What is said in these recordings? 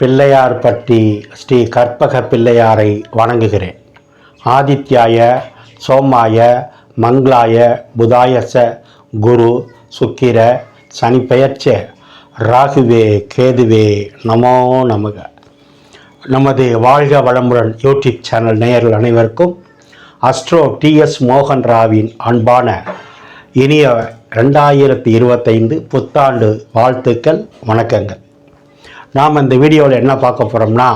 பிள்ளையார்பட்டி ஸ்ரீ கற்பக பிள்ளையாரை வணங்குகிறேன். ஆதித்யாய சோமாய மங்களாய புதாயச குரு சுக்கிர சனி பெயர்ச்ச ராகுவே கேதுவே நமோ நமக. நமது வாழ்க வளமுடன் யூடியூப் சேனல் நேயர்கள் அனைவருக்கும் அஸ்ட்ரோ டிஎஸ் மோகன் ராவின் அன்பான இனிய ரெண்டாயிரத்தி இருபத்தைந்து புத்தாண்டு வாழ்த்துக்கள் வணக்கங்கள். நாம் இந்த வீடியோவில் என்ன பார்க்க போகிறோம்னா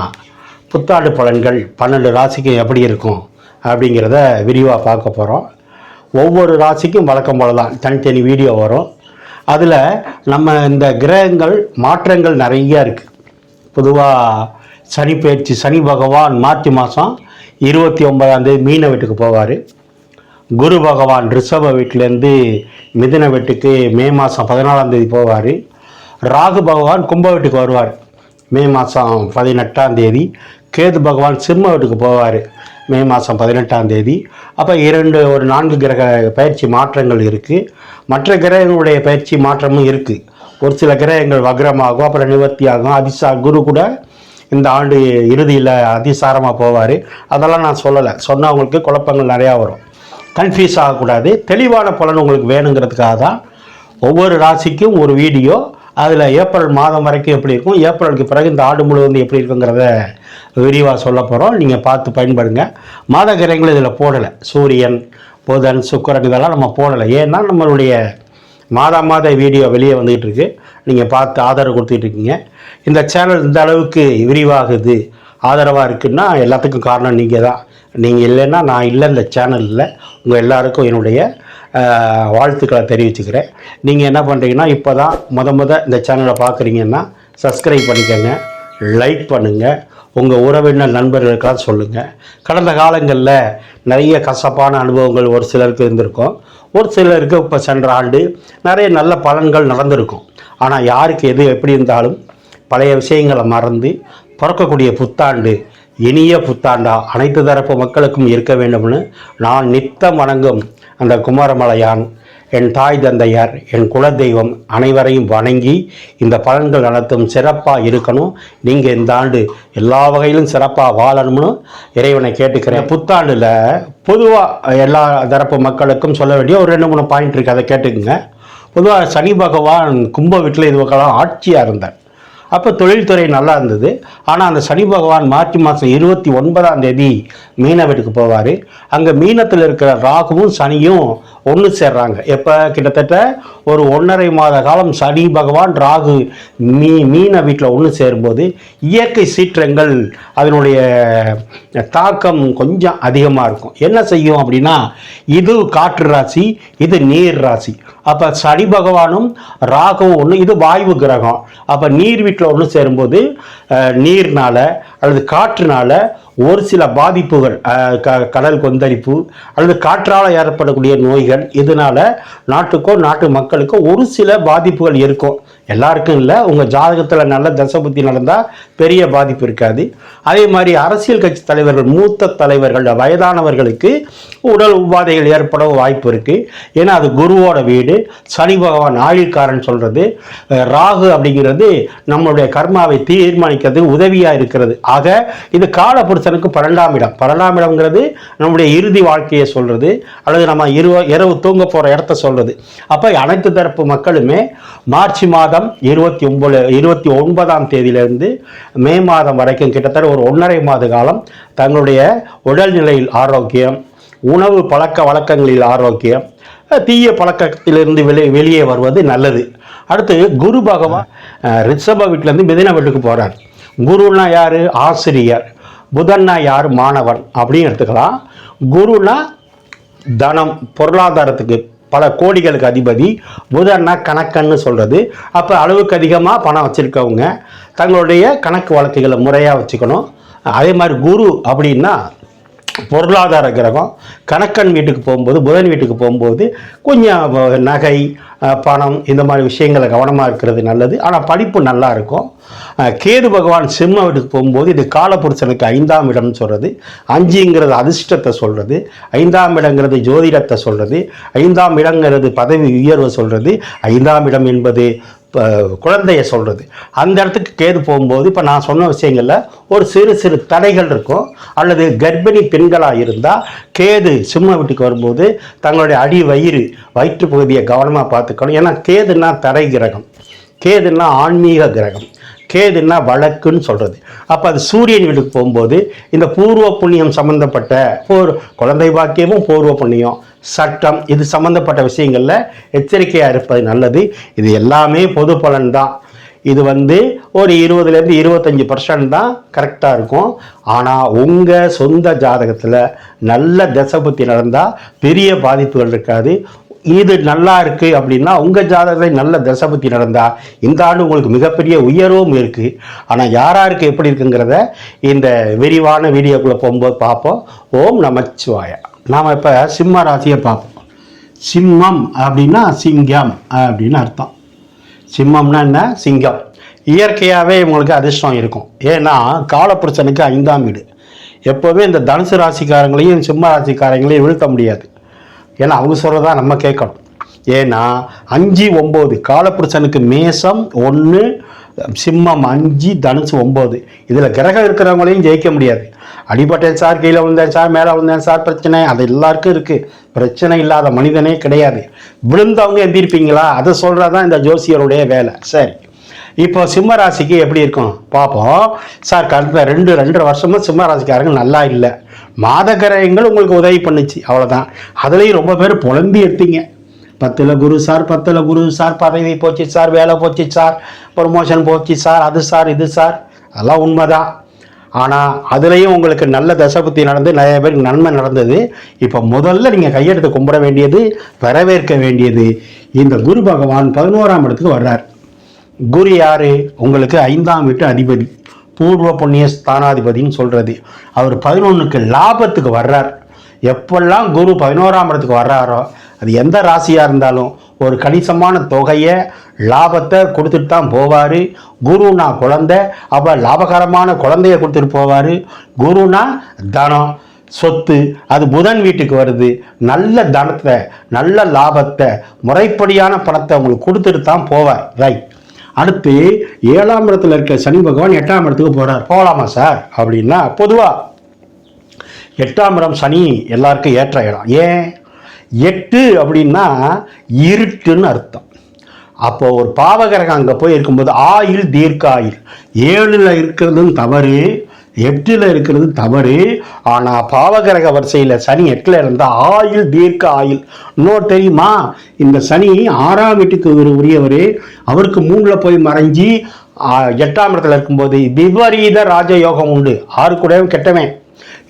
புத்தாண்டு பலன்கள் பன்னெண்டு ராசிக்கு எப்படி இருக்கும் அப்படிங்கிறத விரிவாக பார்க்க போகிறோம் ஒவ்வொரு ராசிக்கும் வழக்கம் போல தான் தனித்தனி வீடியோ வரும். அதில் நம்ம இந்த கிரகங்கள் மாற்றங்கள் நிறையா இருக்குது பொதுவாக சனி பயிற்சி சனி பகவான் மார்ச் மாதம் இருபத்தி ஒன்பதாந்தேதி மீன வீட்டுக்கு போவார். குரு பகவான் ரிஷப வீட்டிலேருந்து மிதுன வீட்டுக்கு மே மாதம் பதினாலாம் தேதி போவார். ராகு பகவான் கும்ப வீட்டுக்கு வருவார். மே மாதம் பதினெட்டாம் தேதி கேது பகவான் சிம்ம வீட்டுக்கு போவார். மே மாதம் பதினெட்டாம் தேதி. அப்போ இரண்டு ஒரு நான்கு கிரக பயிற்சி மாற்றங்கள் இருக்குது மற்ற கிரகங்களுடைய பயிற்சி மாற்றமும் இருக்குது ஒரு சில கிரகங்கள் வக்ரமாகும் அப்புறம் நிவர்த்தி ஆகும் அதிசா குரு கூட இந்த ஆண்டு இறுதியில் அதிசாரமாக போவார். அதெல்லாம் நான் சொல்லலை. சொன்னவங்களுக்கு குழப்பங்கள் நிறையா வரும். கன்ஃபியூஸ் ஆகக்கூடாது. தெளிவான பலன் உங்களுக்கு வேணுங்கிறதுக்காக தான் ஒவ்வொரு ராசிக்கும் ஒரு வீடியோ அதில் ஏப்ரல் மாதம் வரைக்கும் எப்படி இருக்கும்? ஏப்ரலுக்கு பிறகு இந்த ஆண்டு முழுவதும் எப்படி இருக்குங்கிறத விரிவாக சொல்ல போகிறோம் நீங்கள் பார்த்து பயன்படுங்க. மாத கிரகங்கள் இதில் போடலை. சூரியன் புதன் சுக்கரன் இதெல்லாம் நம்ம போடலை. ஏன்னா நம்மளுடைய மாதா மாத வீடியோ வெளியே வந்துகிட்டு இருக்கு. நீங்கள் பார்த்து ஆதரவு கொடுத்துட்டு இருக்கீங்க. இந்த சேனல் இந்த அளவுக்கு விரிவாகுது ஆதரவாக இருக்குன்னா எல்லாத்துக்கும் காரணம் நீங்கள் தான் நீங்கள் இல்லைன்னா நான் இல்லை இந்த சேனலில் உங்கள் எல்லாருக்கும் என்னுடைய வாழ்த்துக்களை தெரிவிச்சுக்கிறேன். நீங்கள் என்ன பண்ணுறீங்கன்னா இப்போ தான் முத முத இந்த சேனலை பார்க்குறீங்கன்னா சப்ஸ்கிரைப் பண்ணிக்கோங்க லைக் பண்ணுங்கள் உங்கள் உறவினர் நண்பர்களுக்கெல்லாம் சொல்லுங்கள் கடந்த காலங்களில் நிறைய கசப்பான அனுபவங்கள் ஒரு சிலருக்கு இருந்திருக்கும். ஒரு சிலருக்கு இப்போ சென்ற ஆண்டு நிறைய நல்ல பலன்கள் நடந்திருக்கும். ஆனால் யாருக்கு எது எப்படி இருந்தாலும் பழைய விஷயங்களை மறந்து பிறக்கக்கூடிய புத்தாண்டு இனிய புத்தாண்டா அனைத்து தரப்பு மக்களுக்கும் இருக்க வேண்டும்னு நான் நித்தம் வணங்கும் அந்த குமாரமலையான் என் தாய் தந்தையார் என் குலதெய்வம் அனைவரையும் வணங்கி இந்த பலன்கள் அனைத்தும் சிறப்பாக இருக்கணும். நீங்கள் இந்த ஆண்டு எல்லா வகையிலும் சிறப்பாக வாழணும்னு இறைவனை கேட்டுக்கிறேன். புத்தாண்டில் பொதுவாக எல்லா தரப்பு மக்களுக்கும் சொல்ல வேண்டிய ஒரு ரெண்டு மூணு பாயிண்ட் இருக்குது அதை கேட்டுக்குங்க. பொதுவாக சனி பகவான் கும்ப வீட்டில் இது பக்கம்லாம் ஆட்சியாக இருந்தார். அப்போ தொழில்துறை நல்லா இருந்தது. ஆனால் அந்த சனி பகவான் மார்ச் மாதம் இருபத்தி ஒன்பதாம் தேதி மீன வீட்டுக்கு போவார். அங்கே மீனத்தில் இருக்கிற ராகுவும் சனியும் ஒன்று சேர்றாங்க. எப்போ? கிட்டத்தட்ட ஒரு ஒன்றரை மாத காலம் சனி பகவான் ராகு மீ மீன வீட்டில் ஒன்று சேரும்போது இயற்கை சீற்றங்கள் அதனுடைய தாக்கம் கொஞ்சம் அதிகமாக இருக்கும். என்ன செய்யும் அப்படின்னா இது காற்று ராசி இது நீர் ராசி. அப்போ சனி பகவானும் ராகவும் ஒன்று இது வாயு கிரகம். அப்போ நீர் வீட்டில் ஒன்று சேரும்போது நீர்னால அல்லது காற்றுனால ஒரு சில பாதிப்புகள் க கடல் கொந்தளிப்பு அல்லது காற்றால் ஏற்படக்கூடிய நோய்கள் இதனால் நாட்டுக்கோ நாட்டு மக்களுக்கோ ஒரு சில பாதிப்புகள் இருக்கும். எல்லாருக்கும் இல்லை உங்கள் ஜாதகத்தில் நல்ல தசபுத்தி நடந்தால் பெரிய பாதிப்பு இருக்காது. அதே மாதிரி அரசியல் கட்சி தலைவர்கள் மூத்த தலைவர்கள் வயதானவர்களுக்கு உடல் உபாதைகள் ஏற்பட வாய்ப்பு இருக்குது ஏன்னா அது குருவோட வீடு சனி பகவான் ஆயுள்காரன் சொல்கிறது ராகு அப்படிங்கிறது நம்மளுடைய கர்மாவை தீர்மானிக்கிறது உதவியாக இருக்கிறது. ஆக இது காலபுருஷனுக்கு பன்னெண்டாம் இடம். பன்னெண்டாம் இடம்ங்கிறது நம்முடைய இறுதி வாழ்க்கையை சொல்கிறது அல்லது நம்ம இரவு இரவு தூங்க போகிற இடத்த சொல்கிறது அப்போ அனைத்து தரப்பு மக்களுமே மார்ச் மாதம் இருபத்தி ஒம்பது இருபத்தி ஒன்பதாம் தேதியிலிருந்து மே மாதம் வரைக்கும் கிட்டத்தட்ட ஒரு ஒன்றரை மாத காலம் தங்களுடைய உடல்நிலையில் ஆரோக்கியம் உணவு பழக்க வழக்கங்களில் ஆரோக்கியம் தீய பழக்கத்திலிருந்து வெளியே வெளியே வருவது நல்லது. அடுத்து குரு பகவான் ரிஷப வீட்டிலேருந்து மிதின வீட்டுக்கு போகிறார் குருன்னா யார்? ஆசிரியர். புதன்னா யார்? மாணவன். அப்படின்னு எடுத்துக்கலாம். குருனா தனம் பொருளாதாரத்துக்கு பல கோடிகளுக்கு அதிபதி. புதன்னா கணக்கன்னு சொல்கிறது அப்போ அளவுக்கு அதிகமாக பணம் வச்சுருக்கவங்க. தங்களுடைய கணக்கு வழக்குகளை முறையாக வச்சுக்கணும். அதே மாதிரி குரு அப்படின்னா பொருளாதார கிரகம் கணக்கன் வீட்டுக்கு போகும்போது புதன் வீட்டுக்கு போகும்போது கொஞ்சம் நகை பணம் இந்த மாதிரி விஷயங்களை கவனமாக இருக்கிறது நல்லது. ஆனால் படிப்பு நல்லா இருக்கும். கேது பகவான் சிம்ம வீட்டுக்கு போகும்போது இது காலபுருஷனுக்கு ஐந்தாம் இடம்னு சொல்கிறது அஞ்சுங்கிறது அதிர்ஷ்டத்தை சொல்கிறது ஐந்தாம் இடங்கிறது ஜோதிடத்தை சொல்கிறது ஐந்தாம் இடங்கிறது பதவி உயர்வை சொல்கிறது ஐந்தாம் இடம் என்பது குழந்தைய சொல்கிறது அந்த இடத்துக்கு கேது போகும்போது இப்போ நான் சொன்ன விஷயங்களில் ஒரு சிறு சிறு தடைகள் இருக்கும். அல்லது கர்ப்பிணி பெண்களாக இருந்தால் கேது சிம்ம வீட்டுக்கு வரும்போது தங்களுடைய அடி வயிறு வயிற்று பகுதியை கவனமாக பார்த்துக்கணும். ஏன்னா கேதுன்னா தடை கிரகம். கேதுன்னா ஆன்மீக கிரகம். கேதுன்னா வழக்குன்னு சொல்கிறது அப்போ அது சூரியன் வீட்டுக்கு போகும்போது இந்த பூர்வ புண்ணியம் சம்மந்தப்பட்ட ஒரு குழந்தை பாக்கியமும் பூர்வ புண்ணியம் சட்டம் இது சம்மந்தப்பட்ட விஷயங்களில் எச்சரிக்கையாக இருப்பது நல்லது. இது எல்லாமே பொது பலன் தான் இது வந்து ஒரு இருபதுலேருந்து இருபத்தஞ்சி பர்சன்ட் தான் கரெக்டாக இருக்கும். ஆனால் உங்கள் சொந்த ஜாதகத்தில் நல்ல தசபுத்தி நடந்தால் பெரிய பாதிப்புகள் இருக்காது. இது நல்லா இருக்கு அப்படின்னா உங்கள் ஜாதகத்தில் நல்ல தசபுத்தி நடந்தா இந்த ஆண்டு உங்களுக்கு மிகப்பெரிய உயர்வும் இருக்குது ஆனால் யாராருக்கு எப்படி இருக்குங்கிறத இந்த விரிவான வீடியோக்குள்ளே போகும்போது பார்ப்போம். ஓம் நமச்சிவாய. நாம் இப்போ சிம்ம ராசியை பார்ப்போம். சிம்மம் அப்படின்னா சிங்கம் அப்படின்னு அர்த்தம். சிம்மம்னா என்ன? சிங்கம். இயற்கையாகவே உங்களுக்கு அதிர்ஷ்டம் இருக்கும். ஏன்னா காலப்புருஷனுக்கு ஐந்தாம் வீடு. எப்போவுமே இந்த தனுசு ராசிக்காரங்களையும் சிம்ம ராசிக்காரங்களையும் வீழ்த்த முடியாது. ஏன்னா அவங்க சொல்கிறதா நம்ம கேட்கணும். ஏன்னா அஞ்சு ஒம்பது காலப்புருஷனுக்கு மேசம் ஒன்று சிம்மம் அஞ்சு தனுசு ஒம்பது இதில் கிரகம் இருக்கிறவங்களையும் ஜெயிக்க முடியாது. அடிபட்டேன் சார் கீழே விழுந்தேன் சார் மேலே விழுந்தேன் சார் பிரச்சனை. அது எல்லாருக்கும் இருக்குது பிரச்சனை இல்லாத மனிதனே கிடையாது. விழுந்தவங்க எந்திருப்பீங்களா அதை சொல்கிறது இந்த ஜோசியருடைய வேலை. சரி. இப்போ சிம்ம ராசிக்கு எப்படி இருக்கும்? பார்ப்போம். சார் கடந்த ரெண்டு ரெண்டரை வருஷமாக சிம்ம ராசிக்காரங்க நல்லா இல்லை. மாத கிரகங்கள் உங்களுக்கு உதவி பண்ணுச்சு. அவ்வளோதான் அதுலேயும் ரொம்ப பேர் புலம்பி எடுத்தீங்க பத்தில் குரு சார் பத்தில் குரு சார் பதவி போச்சு சார் வேலை போச்சு சார் ப்ரொமோஷன் போச்சு சார் அது சார் இது சார். அதெல்லாம் உண்மைதான். ஆனால் அதுலேயும் உங்களுக்கு நல்ல தசபுத்தி நடந்து நிறைய பேருக்கு நன்மை நடந்தது. இப்போ முதல்ல நீங்கள் கையெடுத்து கும்பிட வேண்டியது வரவேற்க வேண்டியது. இந்த குரு பகவான் பதினோராம் இடத்துக்கு வர்றார். குரு யாரு உங்களுக்கு ஐந்தாம் வீட்டு அதிபதி பூர்வ புண்ணிய ஸ்தானாதிபதின்னு சொல்கிறது அவர் பதினொன்றுக்கு லாபத்துக்கு வர்றார். எப்பெல்லாம் குரு பதினோராம் இடத்துக்கு வர்றாரோ அது எந்த ராசியாக இருந்தாலும் ஒரு கணிசமான தொகையை லாபத்தை கொடுத்துட்டு தான் போவார். குருனா குழந்தை அப்போ லாபகரமான குழந்தைய கொடுத்துட்டு போவார். குருனா தனம் சொத்து அது புதன் வீட்டுக்கு வருது. நல்ல தனத்தை நல்ல லாபத்தை முறைப்படியான பணத்தை உங்களுக்கு கொடுத்துட்டு தான் போவார். ரைட் அடுத்து ஏழாம் இடத்துல இருக்க சனி பகவான் எட்டாம் இடத்துக்கு போறார். போகலாமா சார்? அப்படின்னா பொதுவா எட்டாம் இடம் சனி எல்லாருக்கும் ஏற்ற இடம். ஏன்? எட்டு அப்படின்னா இருட்டுன்னு அர்த்தம். அப்போ ஒரு பாவகிரகம் அங்கே போய் இருக்கும்போது ஆயில் தீர்க்காயில். ஏழில் இருக்கிறதும் தவறு எட்டில் இருக்கிறது தவறு. ஆனால் பாவகிரக வரிசையில் சனி எட்டில் இருந்தால் ஆயில் தீர்க்க ஆயில் இன்னோ தெரியுமா? இந்த சனி ஆறாம் வீட்டுக்கு உரியவர். அவருக்கு மூணில் போய் மறைஞ்சி எட்டாம் இடத்துல இருக்கும்போது விபரீத ராஜயோகம் உண்டு. ஆறு கூடவும் கெட்டவன்.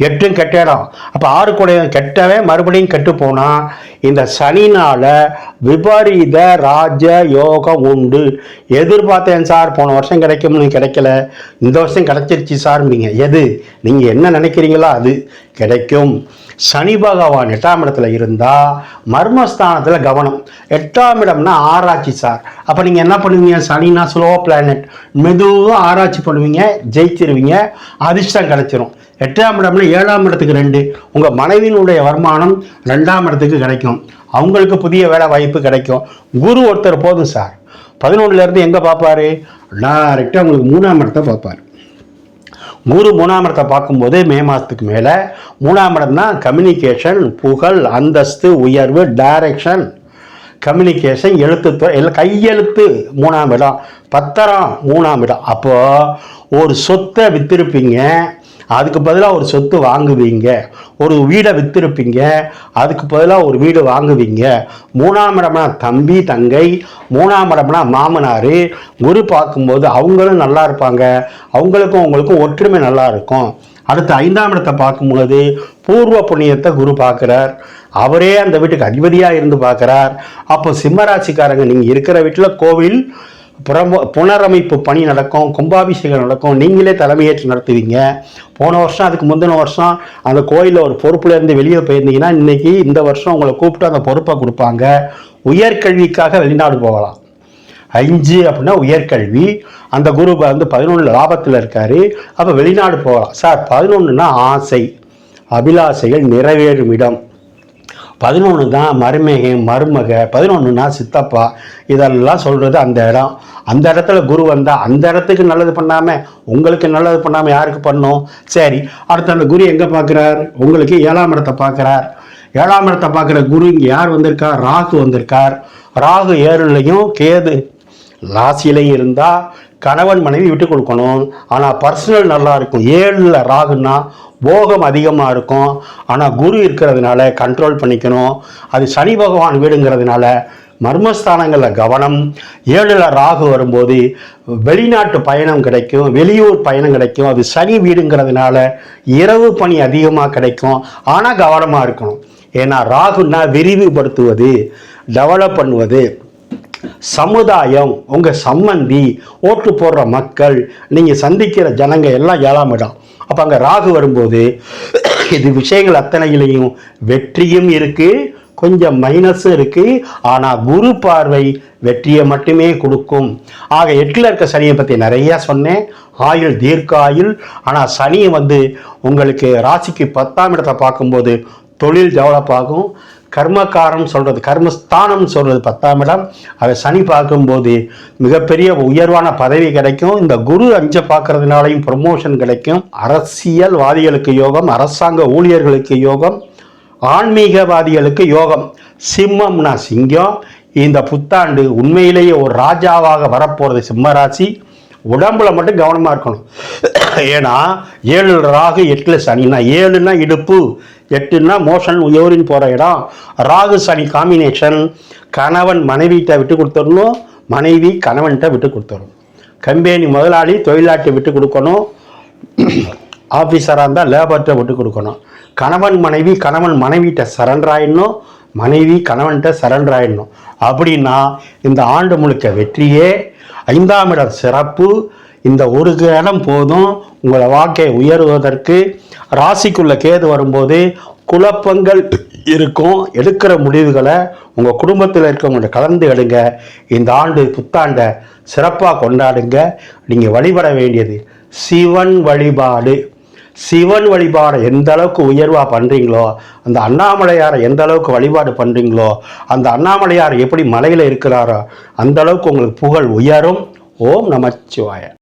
எட்டும் கெட்ட இடம். அப்போ ஆறு கூட கெட்டவன் மறுபடியும் கெட்டு போனால் இந்த சனினால் விபரீத ராஜ யோகம் உண்டு. எதிர்பார்த்தேன் சார் போன வருஷம் கிடைக்கும்னு கிடைக்கல. இந்த வருஷம் கிடைச்சிருச்சு சார்பீங்க எது? நீங்கள் என்ன நினைக்கிறீங்களோ அது கிடைக்கும். சனி பகவான் எட்டாம் இடத்துல இருந்தால் மர்மஸ்தானத்தில் கவனம். எட்டாம் இடம்னா ஆராய்ச்சி சார். அப்போ நீங்கள் என்ன பண்ணுவீங்க? சனினா ஸ்லோ பிளானட் மெதுவாக ஆராய்ச்சி பண்ணுவீங்க ஜெயிச்சிருவீங்க அதிர்ஷ்டம் கிடச்சிரும். எட்டாம் இடம்னா ஏழாம் இடத்துக்கு ரெண்டு. உங்கள் மனைவியினுடைய வருமானம் ரெண்டாம் இடத்துக்கு கிடைக்கும். அவங்களுக்கு புதிய வேலை வாய்ப்பு கிடைக்கும். குரு ஒருத்தர் போதும் சார். பதினொன்றுலேருந்து எங்கே பார்ப்பாரு? டேரெக்டாக உங்களுக்கு மூணாம் இடத்தை பார்ப்பார். குரு மூணாம் இடத்தை பார்க்கும்போது மே மாதத்துக்கு மேலே மூணாம் இடம் தான் கம்யூனிகேஷன் புகழ் அந்தஸ்து உயர்வு டைரக்ஷன் கம்யூனிகேஷன் எழுத்துத்துறை எல்லாம் கையெழுத்து மூணாம் இடம் பத்திரம் மூணாம் இடம். அப்போது ஒரு சொத்தை வித்திருப்பீங்க. அதுக்கு பதிலாக ஒரு சொத்து வாங்குவீங்க. ஒரு வீடை வித்திருப்பீங்க. அதுக்கு பதிலாக ஒரு வீடு வாங்குவீங்க. மூணாம் இடம்னா தம்பி தங்கை மூணாம் இடம்னா மாமனார். குரு பார்க்கும்போது அவங்களும் நல்லா இருப்பாங்க. அவங்களுக்கும் உங்களுக்கும் ஒற்றுமை நல்லா இருக்கும். அடுத்து ஐந்தாம் இடத்தை பார்க்கும்போது பூர்வ புண்ணியத்தை குரு பார்க்குறார். அவரே அந்த வீட்டுக்கு அதிபதியாக இருந்து பார்க்குறார். அப்போ சிம்மராசிக்காரங்க நீங்கள் இருக்கிற வீட்டில் கோவில் புறம புனரமைப்பு பணி நடக்கும் கும்பாபிஷேகம் நடக்கும். நீங்களே தலைமையேற்று நடத்துவீங்க. போன வருஷம் அதுக்கு முந்தின வருஷம் அந்த கோயிலில் ஒரு பொறுப்பில் இருந்து வெளியே போயிருந்தீங்கன்னா இன்னைக்கு இந்த வருஷம் உங்களை கூப்பிட்டு அந்த பொறுப்பை கொடுப்பாங்க. உயர்கல்விக்காக வெளிநாடு போகலாம். அஞ்சு அப்படின்னா உயர்கல்வி. அந்த குரு வந்து பதினொன்று லாபத்தில் இருக்கார். அப்போ வெளிநாடு போகலாம். சார் பதினொன்றுனா ஆசை. அபிலாசைகள் நிறைவேறும் இடம். பதினொன்று தான் மருமேகை மருமக. பதினொன்றுனா சித்தப்பா. இதெல்லாம் சொல்கிறது அந்த இடம். அந்த இடத்துல குரு வந்தால் அந்த இடத்துக்கு நல்லது பண்ணாமல் உங்களுக்கு நல்லது பண்ணாமல் யாருக்கு பண்ணும்? சரி அடுத்து அந்த குரு எங்கே பார்க்குறார் உங்களுக்கு ஏழாம் இடத்தை பார்க்குறார் ஏழாம் இடத்தை பார்க்குற குரு இங்கே யார் வந்திருக்கார் ராகு வந்திருக்கார். ராகு ஏழுலையும் கேது ராசியிலையும் இருந்தால் கணவன் மனைவி விட்டு கொடுக்கணும். ஆனால் பர்சனல் நல்லா இருக்கும். ஏழில் ராகுன்னா போகம் அதிகமாக இருக்கும். ஆனால் குரு இருக்கிறதுனால கண்ட்ரோல் பண்ணிக்கணும். அது சனி பகவான் வீடுங்கிறதுனால மர்மஸ்தானங்களில் கவனம். ஏழில் ராகு வரும்போது வெளிநாட்டு பயணம் கிடைக்கும் வெளியூர் பயணம் கிடைக்கும். அது சனி வீடுங்கிறதுனால இரவு பணி அதிகமாக கிடைக்கும். ஆனால் கவனமாக இருக்கணும். ஏன்னா ராகுன்னா விரிவுபடுத்துவது டெவலப் பண்ணுவது. சமுதாயம் உங்கள் சம்மந்தி ஓட்டு போடுற மக்கள் நீங்கள் சந்திக்கிற ஜனங்க எல்லாம் ஏழாம் இடம். அப்போ அங்கே ராகு வரும்போது இது விஷயங்கள் அத்தனையிலையும் வெற்றியும் இருக்குது கொஞ்சம் மைனஸும் இருக்குது ஆனால் குரு பார்வை வெற்றியை மட்டுமே கொடுக்கும். ஆக எட்டில் இருக்க சனியை பற்றி நிறையா சொன்னேன். ஆயுள் தீர்க்க ஆயுள். ஆனால் சனியை வந்து உங்களுக்கு ராசிக்கு பத்தாம் இடத்தை பார்க்கும்போது தொழில் டெவலப் ஆகும். கர்மக்காரம் சொல்கிறது கர்மஸ்தானம் சொல்கிறது பத்தாம் இடம். அதை சனி பார்க்கும்போது மிகப்பெரிய உயர்வான பதவி கிடைக்கும். இந்த குரு அஞ்சை பார்க்கறதுனாலையும் ப்ரமோஷன் கிடைக்கும். அரசியல்வாதிகளுக்கு யோகம் அரசாங்க ஊழியர்களுக்கு யோகம் ஆன்மீகவாதிகளுக்கு யோகம். சிம்மம்னா சிங்கம். இந்த புத்தாண்டு உண்மையிலேயே ஒரு ராஜாவாக வரப்போகிறது சிம்மராசி. உடம்புல மட்டும் கவனமாக இருக்கணும். ஏன்னா ஏழு ராகு எட்டில் சனினா ஏழுனா இடுப்பு. எட்டுன்னா மோஷன் யூரின் போகிற இடம். ராகு சனி காம்பினேஷன் கணவன் மனைவிட்ட விட்டு கொடுத்துடணும். மனைவி கணவன்கிட்ட விட்டு கொடுத்துடணும். கம்பெனி முதலாளி தொழிலாட்டை விட்டு கொடுக்கணும். ஆஃபீஸராக இருந்தால் லேபர்கிட்ட விட்டு கொடுக்கணும். கணவன் மனைவி கணவன் மனைவிட்ட சரண்டர் ஆகிடணும் மனைவி கணவன்கிட்ட சரண்டர் ஆகிடணும் அப்படின்னா இந்த ஆண்டு முழுக்க வெற்றியே ஐந்தாம் இடம் சிறப்பு. இந்த ஒரு இடம் போதும். உங்களை வாழ்க்கை உயர்வதற்கு ராசிக்குள்ள கேது வரும்போது குழப்பங்கள் இருக்கும். எடுக்கிற முடிவுகளை உங்கள் குடும்பத்தில் இருக்கவங்க கலந்து எடுங்க. இந்த ஆண்டு புத்தாண்டை சிறப்பாக கொண்டாடுங்க. நீங்கள் வழிபட வேண்டியது சிவன் வழிபாடு. சிவன் வழிபாடை எந்த அளவுக்கு உயர்வாக பண்ணுறீங்களோ அந்த அண்ணாமலையாரை எந்த அளவுக்கு வழிபாடு பண்ணுறீங்களோ அந்த அண்ணாமலையார் எப்படி மலையில் இருக்கிறாரோ அந்த அளவுக்கு உங்களுக்கு புகழ் உயரும். ஓம் நமச்சிவாய.